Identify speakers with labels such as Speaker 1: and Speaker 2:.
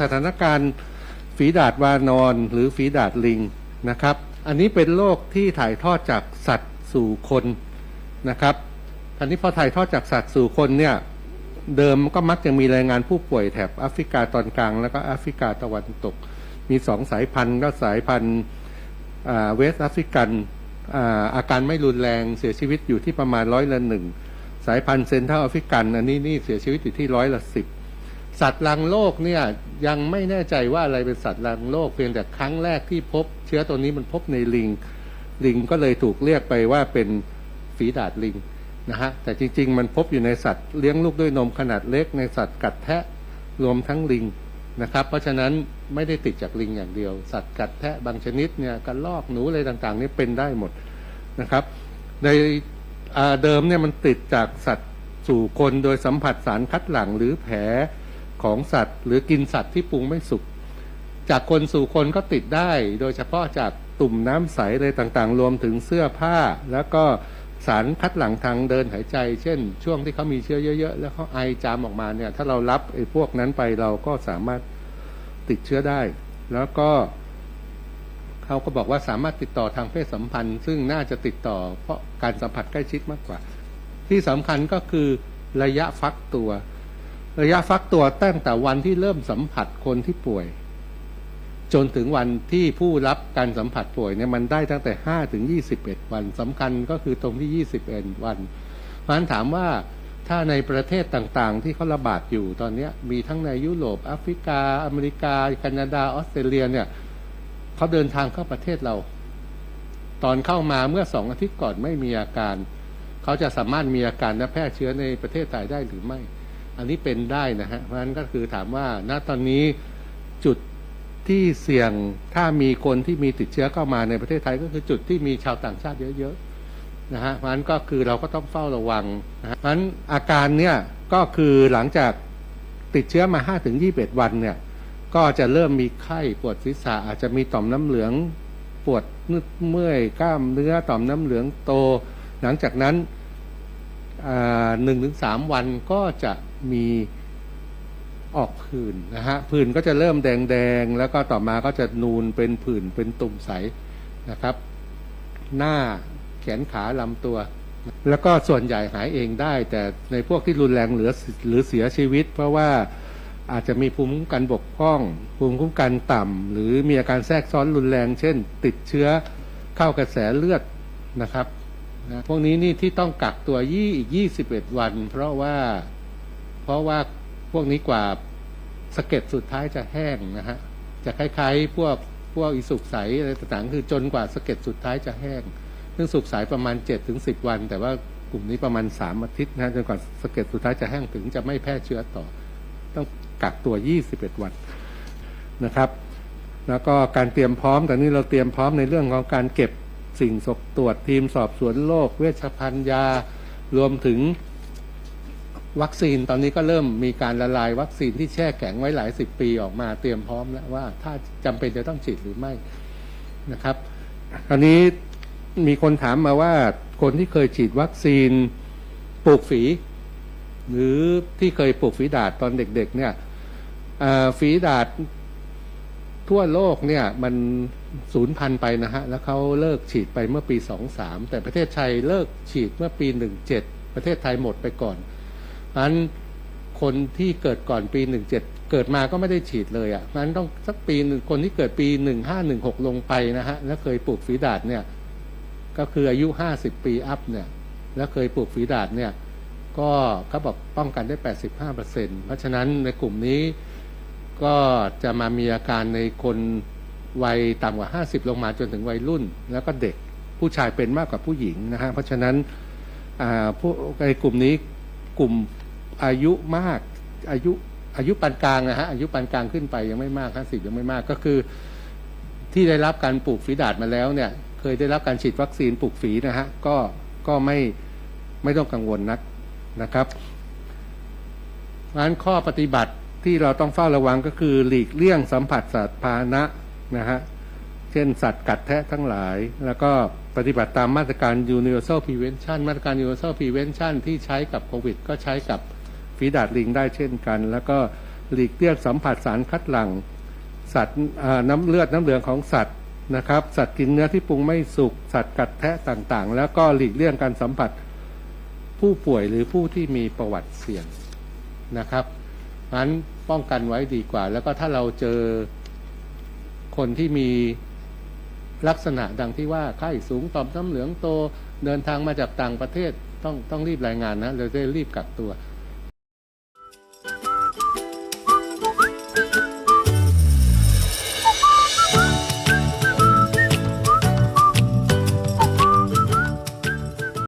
Speaker 1: สถานการณ์ฝีดาดวานอนหรือฝีดาดลิงนะครับ อันนี้เป็นโรคที่ถ่ายทอดจากสัตว์สู่คนนะครับอันนี้พอถ่ายทอดจากสัตว์สู่คนเนี่ยเดิมก็มักจะมีรายงานผู้ป่วยแถบแอฟริกาตอนกลาง แล้วก็แอฟริกาตะวันตก มีสองสายพันธุ์ก็สายพันธุ์เวสต์แอฟริกันอาอาการไม่รุนแรงเสียชีวิตอยู่ที่ประมาณร้อยละหนึ่งสายพันธุ์เซนทรัลแอฟริกัน อันนี้นี่เสียชีวิตอยู่ที่ร้อยละสิบ สัตว์รังโลกเนี่ยยังไม่แน่ใจว่าอะไรเป็นสัตว์รังโลกเพียงแต่ครั้งแรกที่พบ เชื้อตัวนี้มันพบในลิง ลิงก็เลยถูกเรียกไปว่าเป็นฝีดาดลิงนะฮะแต่จริง ๆ มันพบอยู่ในสัตว์เลี้ยงลูกด้วยนมขนาดเล็กในสัตว์กัดแทะรวมทั้งลิงนะครับ เพราะฉะนั้นไม่ได้ติดจากลิงอย่างเดียว สัตว์กัดแทะบางชนิดเนี่ยกระลอกหนูอะไรต่างๆ นี่เป็นได้หมดนะครับ ในเดิมเนี่ยมันติดจากสัตว์สู่คนโดยสัมผัสสารคัดหลั่งหรือแผล ของสัตว์ หรือกินสัตว์ที่ปรุงไม่สุก จากคนสู่คนก็ติดได้ โดยเฉพาะจากตุ่มน้ำใสอะไรต่างๆ รวมถึงเสื้อผ้า แล้วก็สารคัดหลั่งทางเดินหายใจ เช่น ช่วงที่เขามีเชื้อเยอะ ๆ แล้วเขาไอจามออกมาเนี่ย ถ้าเรารับไอ้พวกนั้นไปเราก็สามารถติดเชื้อได้ แล้วก็เขาก็บอกว่าสามารถติดต่อทางเพศสัมพันธ์ ซึ่งน่าจะติดต่อเพราะการสัมผัสใกล้ชิดมากกว่า ที่สำคัญก็คือระยะฟักตัว ระยะฟักตัวตั้งแต่วันที่เริ่มสัมผัสคนที่ป่วย จนถึงวันที่ผู้รับการสัมผัสป่วยเนี่ยมันได้ตั้งแต่5ถึง21วันสำคัญก็คือตรงที่21วันเพราะฉะนั้นถามว่าถ้าในประเทศต่างๆ ที่เขาระบาดอยู่ตอนนี้มีทั้งในยุโรปแอฟริกา อเมริกา แคนาดาออสเตรเลียเนี่ยเขาเดินทางเข้าประเทศเรา ตอนเข้ามาเมื่อสองอาทิตย์ก่อนไม่มีอาการ เขาจะสามารถมีอาการและแพร่เชื้อในประเทศไทยได้หรือไม่ อันนี้เป็นได้นะฮะเพราะฉะนั้นก็คือถามว่าณตอนนี้จุดที่เสี่ยงถ้ามีคนที่มีติดเชื้อเข้ามาในประเทศไทยก็คือจุดที่มีชาวต่างชาติเยอะๆนะฮะเพราะฉะนั้นก็คือเราก็ต้องเฝ้าระวังนะฮะเพราะฉะนั้นอาการเนี่ยก็คือหลังจากติดเชื้อมา5ถึง21 วันเนี่ยก็จะเริ่มมีไข้ปวดศีรษะอาจจะมีต่อมน้ำเหลืองปวดเมื่อยกล้ามเนื้อต่อมน้ำเหลืองโต หลังจากนั้นหนึ่งถึงสามวันก็จะ มีออกผื่นนะฮะผื่นก็จะเริ่มแดงๆ แล้วก็ต่อมาก็จะนูนเป็นผื่นเป็นตุ่มใสนะครับ หน้าแขนขาลำตัว แล้วก็ส่วนใหญ่หายเองได้ แต่ในพวกที่รุนแรงเหลือหรือเสียชีวิต เพราะว่าอาจจะมีภูมิคุ้มกันบกพร่อง ภูมิคุ้มกันต่ำหรือมีอาการแทรกซ้อนรุนแรง เช่น ติดเชื้อเข้ากระแสเลือดนะครับนะพวกนี้นี่ที่ต้องกักตัวยี่อีกยี่สิบเอ็ดวัน เพราะว่า ราะว่าพวกนี้กว่าสะเก็ดสุดท้ายจะแห้งนะฮะจะคล้ายๆ พวกพวกอิสุกใสอะไรต่างๆคือจนกว่าสะเก็ดสุดท้ายจะแห้ง ซึ่งสุกใสประมาณเจ็ดถึงสิบวัน แต่ว่ากลุ่มนี้ประมาณสามอาทิตย์นะจนกว่าสะเก็ดสุดท้ายจะแห้งถึงจะไม่แพร่เชื้อต่อ ต้องกักตัวยี่สิบเอ็ดวันนะครับ แล้วก็การเตรียมพร้อมแต่นี้เราเตรียมพร้อมในเรื่องของการเก็บสิ่งสกตรวจทีมสอบสวนโรคเวชภัณฑ์ยา รวมถึง วัคซีนตอนนี้ก็เริ่มมีการละลายวัคซีนที่แช่แข็งไว้หลายสิบปีออกมาเตรียมพร้อมแล้วว่าถ้าจำเป็นจะต้องฉีดหรือไม่นะครับตอนนี้มีคนถามมาว่าคนที่เคยฉีดวัคซีนปลูกฝี หรือที่เคยปลูกฝีดาดตอนเด็ก ๆ เนี่ยฝีดาดทั่วโลกเนี่ยมันศูนย์พันไปนะฮะ แล้วเขาเลิกฉีดไปเมื่อปีสองสามแต่ประเทศไทยเลิกฉีดเมื่อปีหนึ่งเจ็ดประเทศไทยหมดไปก่อน ฉะนั้นคนที่เกิดก่อนปีหนึ่งเจ็ดเกิดมาก็ไม่ได้ฉีดเลยอะ่ะเพราะนั้นต้องสักปีหนึ่งคนที่เกิดปีหนึ่งห้าหนึ่งหกลงไปนะฮะแล้วเคยปลูกฝีดาดเนี่ยก็คืออายุห้าสิบปีอัพเนี่ยแล้วเคยปลูกฝีดาดเนี่ยก็เขาบอกป้องกันได้แปดสิบห้าเปอร์เซ็นเพราะฉะนั้นในกลุ่มนี้ก็จะมามีอาการในคนวัยต่ำกว่า 50 ลงมาจนถึงวัยรุ่น แล้วก็เด็กผู้ชายเป็นมากกว่าผู้หญิงนะฮะเพราะฉะนั้นผู้ในกลุ่มนี้กลุ่ม อายุมากอายุอายุปานกลางนะฮะอายุปานกลางขึ้นไปยังไม่มาก50ยังไม่มากก็คือ ที่ได้รับการปลูกฝีดาดมาแล้วเนี่ย เคยได้รับการฉีดวัคซีนปลูกฝีนะฮะก็ก็ไม่ไม่ต้องกังวลนักนะครับงั้นข้อปฏิบัติที่เราต้องเฝ้าระวังก็คือ หลีกเลี่ยงสัมผัสสัตว์พาหนะนะฮะเช่นสัตว์กัดแทะทั้งหลาย แล้วก็ปฏิบัติตามมาตรการ universal prevention มาตรการ universal prevention ที่ใช้กับโควิด ก็ใช้กับ ฝีดาดลิงได้เช่นกัน แล้วก็หลีกเลี่ยงสัมผัสสารคัดหลั่งสัตว์น้ำเลือดน้ำเหลืองของสัตว์นะครับ สัตว์กินเนื้อที่ปรุงไม่สุกสัตว์กัดแทะต่างๆ แล้วก็หลีกเลี่ยงการสัมผัสผู้ป่วยหรือผู้ที่มีประวัติเสี่ยงนะครับงั้นป้องกันไว้ดีกว่า แล้วก็ถ้าเราเจอคนที่มีลักษณะดังที่ว่าไข้สูงต่อมน้ำเหลืองโตเดินทางมาจากต่างประเทศต้องต้องรีบรายงานนะเราจะรีบกักตัว